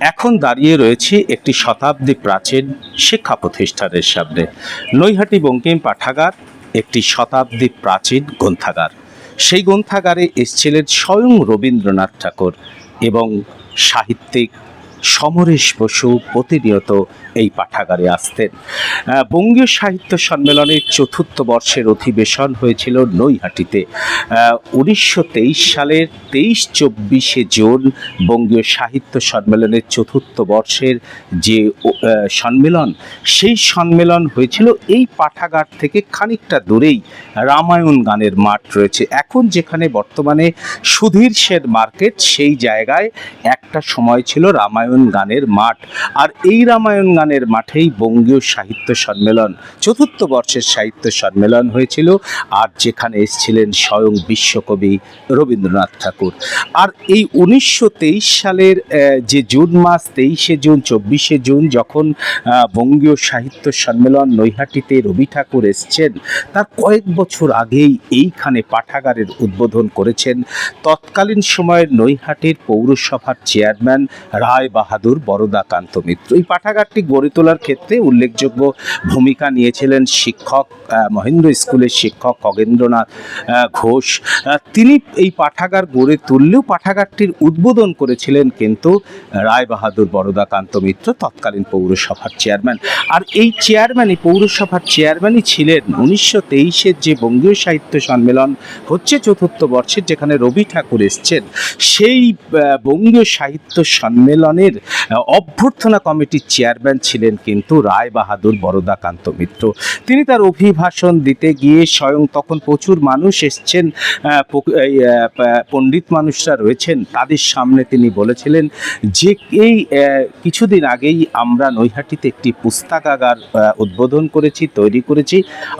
এখন দাঁড়িয়ে রয়েছে একটি শতাব্দী প্রাচীন শিক্ষা প্রতিষ্ঠানের সামনে। নৈহাটি বঙ্কিম পাঠাগার একটি শতাব্দী প্রাচীন গ্রন্থাগার। সেই গ্রন্থাগারে এসছিলেন স্বয়ং রবীন্দ্রনাথ ঠাকুর এবং সাহিত্যিক সমরেশ বসু প্রতিনিয়ত এই পাঠাগারে আসতেন। বঙ্গীয় সাহিত্য সম্মেলনের চতুর্থ বর্ষের অধিবেশন হয়েছিল নৈহাটিতে। উনিশশো তেইশ সালের তেইশ চব্বিশে জুন বঙ্গীয় সাহিত্য সম্মেলনের চতুর্থ বর্ষের যে সম্মেলন, সেই সম্মেলন হয়েছিল এই পাঠাগার থেকে খানিকটা দূরেই। রামায়ণ গানের মাঠ রয়েছে। এখন যেখানে বর্তমানে সুধীর সেন মার্কেট, সেই জায়গায় একটা সময় ছিল রামায়ণ গানের মাঠ। আর এই রামায়ণ গানের মাঠেই বঙ্গীয় সাহিত্য সম্মেলন, চতুর্থ বর্ষের সাহিত্য সম্মেলন হয়েছিল। আর যেখানে এসেছিলেন স্বয়ং বিশ্বকবি রবীন্দ্রনাথ ঠাকুর। আর এই উনিশশো তেইশ সালের যে জুন মাস, তেইশে জুন, চব্বিশে জুন, যখন বঙ্গীয় সাহিত্য সম্মেলন নৈহাটিতে রবি ঠাকুর এসছেন, তার কয়েক বছর আগেই এইখানে পাঠাগারের উদ্বোধন করেছেন। তৎকালীন সময়ের নৈহাটির পৌরসভার চেয়ারম্যান রায় বাহাদুর বরদাকান্ত মিত্র। এই পাঠাগারটি গড়ে তোলার ক্ষেত্রে উল্লেখযোগ্য ভূমিকা নিয়েছিলেন শিক্ষক মহেন্দ্র স্কুলের শিক্ষক খগেন্দ্রনাথ ঘোষ। তিনি এই পাঠাগার গড়ে তুললেও পাঠাগারটির উদ্বোধন করেছিলেন কিন্তু রায় বাহাদুর বরদাকান্ত মিত্র, তৎকালীন পৌরসভার চেয়ারম্যান। আর এই চেয়ারম্যানই, পৌরসভার চেয়ারম্যানই ছিলেন। উনিশশো তেইশের যে বঙ্গীয় সাহিত্য সম্মেলন হচ্ছে চতুর্থ বর্ষের, যেখানে রবি ঠাকুর এসছেন, সেই বঙ্গীয় সাহিত্য সম্মেলনের অভ্যর্থনা কমিটির চেয়ারম্যান ছিলেন কিন্তু রায় বাহাদুর বরদাকান্ত মিত্র। তিনি তার অভিভাষণ দিতে গিয়ে স্বয়ং তখন প্রচুর মানুষ এসছেন পণ্ডিত মানুষরা রয়েছেন, তাদের সামনে তিনি বলেছিলেন যে এই কিছুদিন আগেই আমরা নৈহাটিতে একটি পুস্তাকাগার উদ্বোধন করেছি, তৈরি করেছি।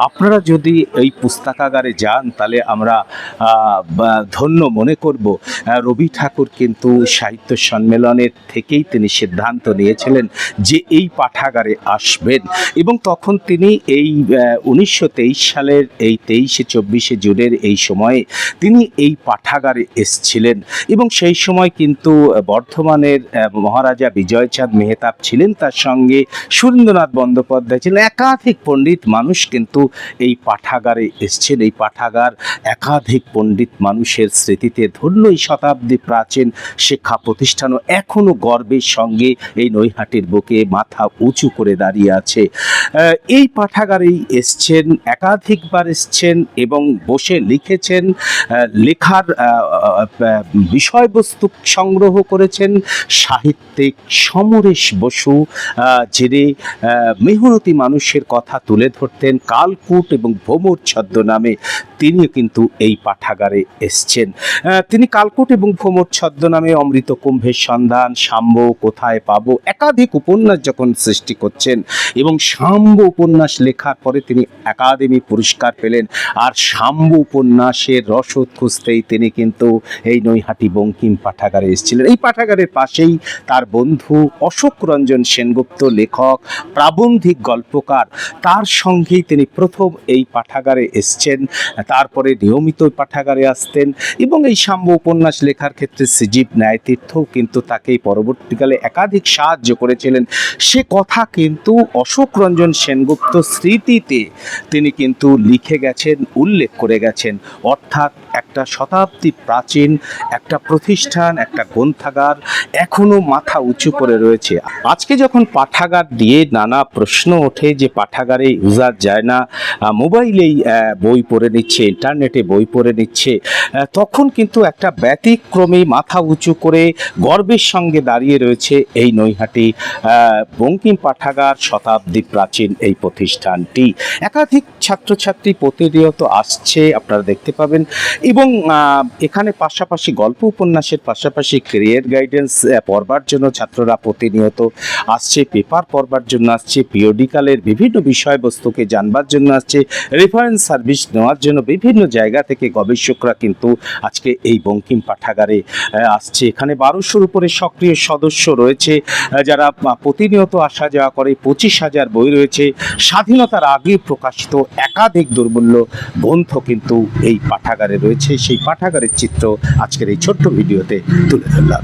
আপনারা যদি এই পুস্তাকাগারে যান, তাহলে আমরা ধন্য মনে করব। রবি ঠাকুর কিন্তু সাহিত্য সম্মেলনের থেকেই তিনি সিদ্ধান্ত নিয়েছিলেন যে এই পাঠাগারে আসবেন। এবং তখন তিনি এই উনিশশো তেইশ সালের এই তেইশে, চব্বিশে জুনের এই সময়ে তিনি এই পাঠাগারে এসছিলেন। এবং সেই সময় কিন্তু বর্ধমানের মহারাজা বিজয়চাঁদ মেহতাব ছিলেন তার সঙ্গে সুরেন্দ্রনাথ বন্দ্যোপাধ্যায় ছিলেন। একাধিক পণ্ডিত মানুষ কিন্তু এই পাঠাগারে এসছেন। এই পাঠাগার একাধিক পণ্ডিত মানুষের স্মৃতিতে ধন্য। এই শতাব্দী প্রাচীন শিক্ষা প্রতিষ্ঠানও এখনও গর্বের সঙ্গে এই নৈহাটির বুকে মাথা উঁচু করে দাঁড়িয়ে আছে। এই পাঠাগারেই এসছেন, একাধিকবার এসছেন এবং বসে লিখেছেন লেখার বিষয়বস্তু সংগ্রহ করেছেন সাহিত্যিক সমরেশ বসু যিনি মেহনতি মানুষের কথা তুলে ধরতেন কালকুট এবং ভ্রমর ছদ্মনামে। তিনিও কিন্তু এই পাঠাগারে এসছেন। তিনি কালকুট এবং ভ্রমর ছদ্মনামে অমৃত কুম্ভের সন্ধান সাম্য কোথায় পাবো? একাধিক উপন্যাস যখন সৃষ্টি করছেন এবং সাম্য উপন্যাস লেখার পরে তিনি একাডেমি পুরস্কার পেলেন। আর সাম্য উপন্যাসের রসদ খুঁজতেই তিনি কিন্তু এই নৈহাটি বঙ্কিম পাঠাগারে এসেছিলেন। এই পাঠাগারের পাশেই তার বন্ধু অশোক রঞ্জন সেনগুপ্ত লেখক, প্রাবন্ধিক গল্পকার, তার সঙ্গেই তিনি প্রথম এই পাঠাগারে এসছেন। তারপরে নিয়মিত পাঠাগারে আসতেন এবং এই সাম্য উপন্যাস লেখার ক্ষেত্রে সজীব ন্যায়তীর্থও কিন্তু তাকে পরবর্তীকালে একাধিক সাহায্য করেছিলেন। সে কথা কিন্তু অশোক রঞ্জন সেনগুপ্ত স্মৃতিতে তিনি কিন্তু লিখে গেছেন, উল্লেখ করে গেছেন। অর্থাৎ একটা শতাব্দী প্রাচীন, একটা প্রতিষ্ঠান, একটা গ্রন্থাগার এখনও মাথা উঁচু করে রয়েছে। আজকে যখন পাঠাগার দিয়ে নানা প্রশ্ন ওঠে যে পাঠাগারে ইউজার যায় না মোবাইলেই বই পড়ে নিচ্ছে, ইন্টারনেটে বই পড়ে নিচ্ছে তখন কিন্তু একটা ব্যতিক্রমী মাথা উঁচু করে গর্বের সঙ্গে দাঁড়িয়ে রয়েছে এই নৈহাটি বঙ্কিম পাঠাগার শতাব্দী প্রাচীন এই প্রতিষ্ঠানটি। একাধিক ছাত্রছাত্রী প্রতিনিয়ত আসছে, আপনারা দেখতে পাবেন। এবং এখানে পাশাপাশি গল্প উপন্যাসের পাশাপাশি ক্যারিয়ার গাইডেন্স পড়বার জন্য ছাত্ররা প্রতিনিয়ত আসছে পেপার পড়বার জন্য আসছে পিরিয়ডিক্যালের বিভিন্ন বিষয়বস্তুকে জানবার জন্য আসছে রেফারেন্স সার্ভিস নেওয়ার জন্য বিভিন্ন জায়গা থেকে গবেষকরা কিন্তু আজকে এই বঙ্কিম পাঠাগারে আসছে। এখানে বারোশোর উপরে সক্রিয় সদস্য রয়েছে যারা প্রতিনিয়ত আসা যাওয়া করে, পঁচিশ হাজার বই রয়েছে। স্বাধীনতার আগে প্রকাশিত একাধিক দুর্মূল্য গ্রন্থ কিন্তু এই পাঠাগারে রয়েছে সেই পাঠাগারের চিত্র। আজকের এই ছোট্ট ভিডিওতে তুলে ধরলাম।